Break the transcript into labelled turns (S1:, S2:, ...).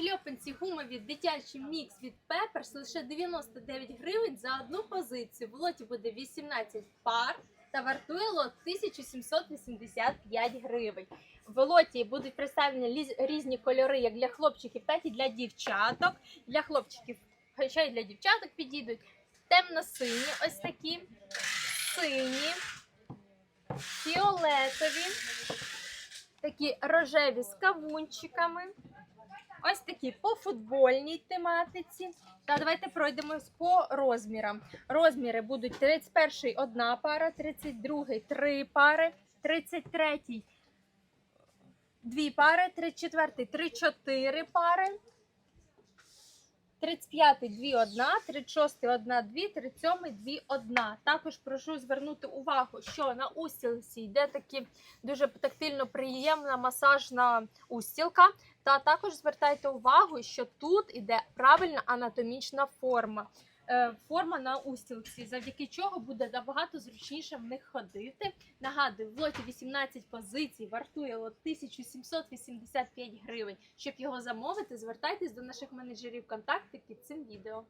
S1: шльопанці гумові дитячий мікс від Пеперс лише 99 гривень за одну позицію. В лоті буде 18 пар та вартує лот 1785 гривень. В лоті будуть представлені різні кольори як для хлопчиків, так і для дівчаток. Для хлопчиків, хоча й для дівчаток підійдуть. Темно-сині, ось такі, сині, фіолетові, такі рожеві з кавунчиками. Ось такі по футбольній тематиці. Та давайте пройдемось по розмірам. Розміри будуть 31 одна пара, 32 три пари, 33 дві пари, 34 три-чотири пари. 35-й дві одна, 36-й одна дві, 37-й дві одна. Також прошу звернути увагу, що на устілці йде такі дуже тактильно приємна масажна устілка. Та також звертайте увагу, що тут іде правильна анатомічна форма. Е, Форма на устілці, завдяки чого буде набагато зручніше в них ходити. Нагадую, в лоті 18 позицій вартує от 1785 гривень. Щоб його замовити, звертайтесь до наших менеджерів контакти під цим відео.